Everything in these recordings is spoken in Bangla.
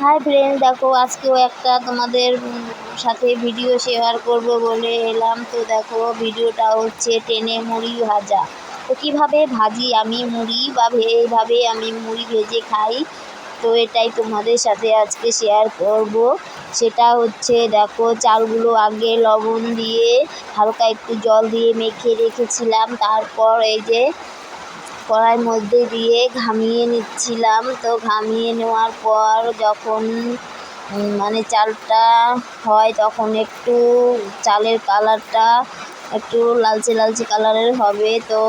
হাই ফ্রেন্ড দেখো আজকেও একটা তোমাদের সাথে ভিডিও শেয়ার করব বলে এলাম। তো দেখো ভিডিওটা হচ্ছে টেনে মুড়ি ভাজা। তো কীভাবে ভাজি আমি মুড়ি বা এইভাবে আমি মুড়ি ভেজে খাই, তো এটাই তোমাদের সাথে আজকে শেয়ার করব। সেটা হচ্ছে দেখো চালগুলো আগে লবণ দিয়ে হালকা একটু জল দিয়ে মেখে রেখেছিলাম। তারপর এই যে কড়াইয়ের মধ্যে দিয়ে ঘামিয়ে নিচ্ছিলাম। তো ঘামিয়ে নেওয়ার পর যখন মানে চালটা হয় তখন একটু চালের কালারটা একটু লালচে লালচে কালারের হবে। তো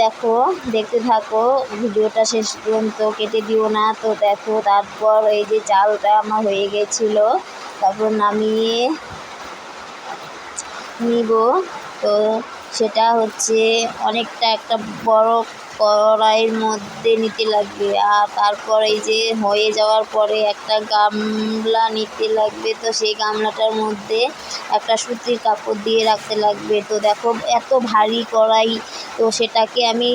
দেখো, দেখতে থাকো, ভিডিওটা শেষ পর্যন্ত কেটে দিও না। তো দেখো, তারপর এই যে চালটা আমার হয়ে গেছিল, তারপর নামিয়ে নিব। তো সেটা হচ্ছে অনেকটা একটা বড় কড়াইয়ের মধ্যে নিতে লাগবে। আর তারপর এই যে হয়ে যাওয়ার পরে একটা গামলা নিতে লাগবে। তো সেই গামলাটার মধ্যে একটা সুতির কাপড় দিয়ে রাখতে লাগবে। তো দেখো, এত ভারী কড়াই। তো সেটাকে আমি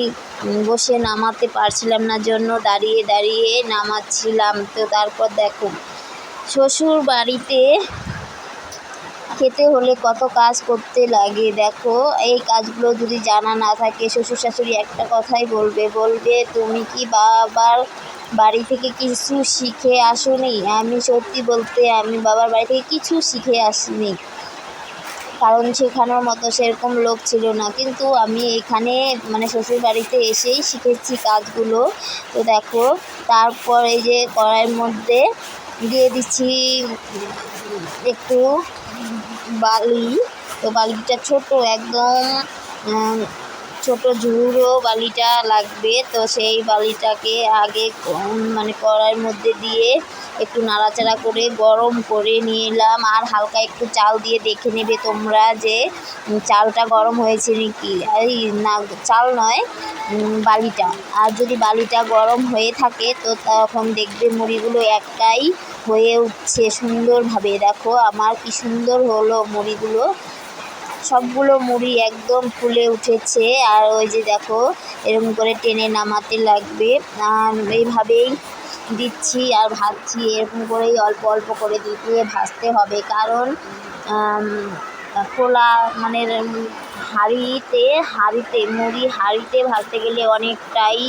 বসে নামাতে পারছিলাম না, জন্য দাঁড়িয়ে দাঁড়িয়ে নামাচ্ছিলাম। তো তারপর দেখো শ্বশুর বাড়িতে খেতে হলে কত কাজ করতে লাগে? দেখো, এই কাজগুলো যদি জানা না থাকে শ্বশুর শাশুড়ি একটা কথাই বলবে বলবে, তুমি কি বাবার বাড়ি থেকে কিছু শিখে আসোনি? আমি সত্যি বলতে, আমি বাবার বাড়ি থেকে কিছু শিখে আসিনি। কারণ শেখানোর মতো সেরকম লোক ছিল না। কিন্তু আমি এখানে মানে শ্বশুর বাড়িতে এসেই শিখেছি কাজগুলো। তো দেখো, তারপর এই যে কড়াইয়ের মধ্যে দিয়ে দিচ্ছি একটু বালি। তো বালিটা ছোট একদম ছোট ঝুড়ো বালিটা লাগবে। তো সেই বালিটাকে আগে মানে কড়াইয়ের মধ্যে দিয়ে একটু নাড়াচাড়া করে গরম করে নিলাম। আর হালকা একটু চাল দিয়ে দেখে নেবে তোমরা যে চালটা গরম হয়েছে নাকি। এই না, চাল নয় বালিটা। আর যদি বালিটা গরম হয়ে থাকে, তো তখন দেখবে মুড়িগুলো একটাই হয়ে উঠছে সুন্দরভাবে। দেখো, আমার কি সুন্দর হলো মুড়িগুলো। সবগুলো মুড়ি একদম ফুলে উঠেছে। আর ওই যে দেখো এরকম করে টেনে নামাতে লাগবে। আর এইভাবেই দিচ্ছি আর ভাজছি। এরকম করেই অল্প অল্প করে দিয়ে ভাজতে হবে। কারণ খোলা মানে হাঁড়িতে হাঁড়িতে, মুড়ি হাঁড়িতে ভাজতে গেলে অনেকটাই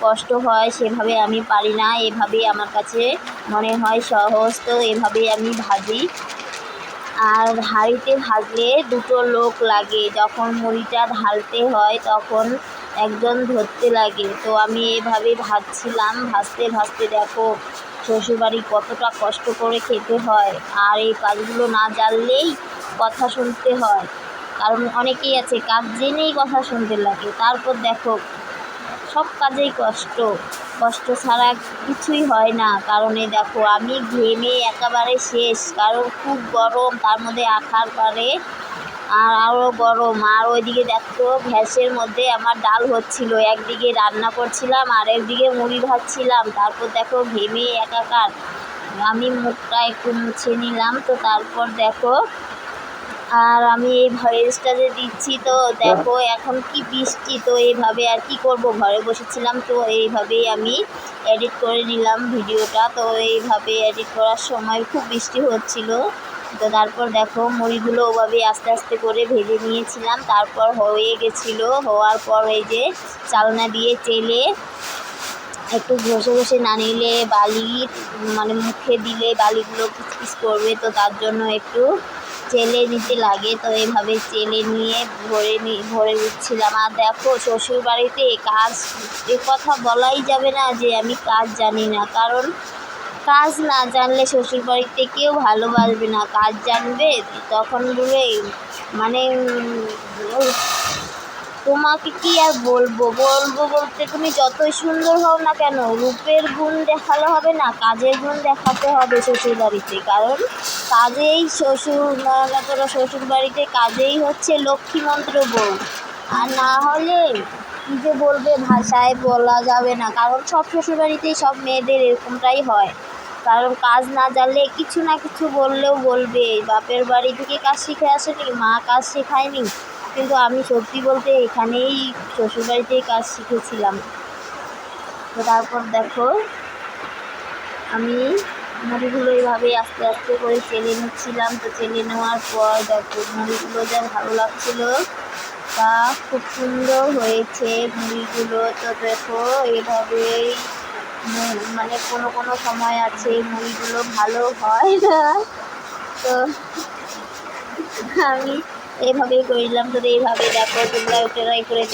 কষ্ট হয়। সেভাবে আমি পারি না। এভাবেই আমার কাছে মনে হয় সহজ। তো এভাবেই আমি ভাজি। আর হাঁড়িতে ভাজলে দুটো লোক লাগে। যখন মুড়িটা ঢালতে হয়, তখন একজন ধরতে লাগে। তো আমি এভাবে ভাজছিলাম, ভাজতে ভাজতে দেখো শ্বশুরবাড়ি কতটা কষ্ট করে খেতে হয়। আর এই কাজগুলো না জানলেই কথা শুনতে হয়। কারণ অনেকেই আছে কাজ জেনেই কথা শুনতে লাগে। তারপর দেখো সব কাজেই কষ্ট। কষ্ট ছাড়া কিছুই হয় না। কারণে দেখো, আমি ঘেমে একেবারে শেষ। কারণ খুব গরম, তার মধ্যে আখার পারে। আর আরও গরম। আর ওইদিকে দেখো গ্যাসের মধ্যে আমার ডাল হচ্ছিল। একদিকে রান্না করছিলাম আর একদিকে মুড়ি ভাজছিলাম। তারপর দেখো, ঘেমে একাকার। আমি মুখটা একটু মুছে নিলাম। তো তারপর দেখো আর আমি এই ভয়েসটা যে দিচ্ছি তো দেখো এখন কি বৃষ্টি, তো এইভাবে আর কি করব? ঘরে বসেছিলাম তো এইভাবেই আমি এডিট করে নিলাম ভিডিওটা। তো এইভাবে এডিট করার সময় খুব বৃষ্টি হচ্ছিল। তো তারপর দেখো মুড়িগুলো ওভাবে আস্তে আস্তে করে ভেজে নিয়েছিলাম। তারপর হয়ে গেছিল, হওয়ার পর এই যে চালনা দিয়ে চেলে একটু ঘষে ঘষে না নিলে বালি মানে মুখে দিলে বালিগুলো কিচকিচ করবে, তো তার জন্য একটু চেলে নিতে লাগে, তো এইভাবে চেলে নিয়ে ভরে ভরে দিচ্ছিলাম। আর দেখো শ্বশুর বাড়িতে কাজ, এ কথা বলাই যাবে না যে আমি কাজ জানি না। কারণ কাজ না জানলে শ্বশুর বাড়িতে কেউ ভালোবাসবে না। কাজ জানবে, তখন বলে মানে তোমাকে কি আর বলব? বলব বলতে তুমি যতই সুন্দর হও না কেন, রূপের গুণ দেখালে হবে না, কাজের গুণ দেখাতে হবে শ্বশুর বাড়িতে। কারণ কাজেই শ্বশুর মনে শ্বশুর বাড়িতে কাজেই হচ্ছে লক্ষ্মী মন্ত্র বউ। আর না হলে কী যে বলবে ভাষায় বলা যাবে না। কারণ সব শ্বশুর বাড়িতেই সব মেয়েদের এরকমটাই হয়। কারণ কাজ না জানলে কিছু না কিছু বললেও বলবে। বাপের বাড়ি থেকে কাজ শিখে আসেনি, মা কাজ শেখায়নি। কিন্তু আমি সত্যি বলতে এখানেই শ্বশুরবাড়িতেই কাজ শিখেছিলাম। তো তারপর দেখো, আমি মুড়িগুলো এইভাবে আস্তে আস্তে করে চেলে নিচ্ছিলাম। তো চেলে নেওয়ার পর দেখো, মুড়িগুলো যা ভালো লাগছিল তা খুব সুন্দর হয়েছে মুড়িগুলো। তো দেখো, এভাবেই মানে কোনো কোনো সময় আছে মুড়িগুলো ভালো হয় না। তো আমি এইভাবেই করলাম তো এইভাবে দেখো তোমরা ট্রাই করে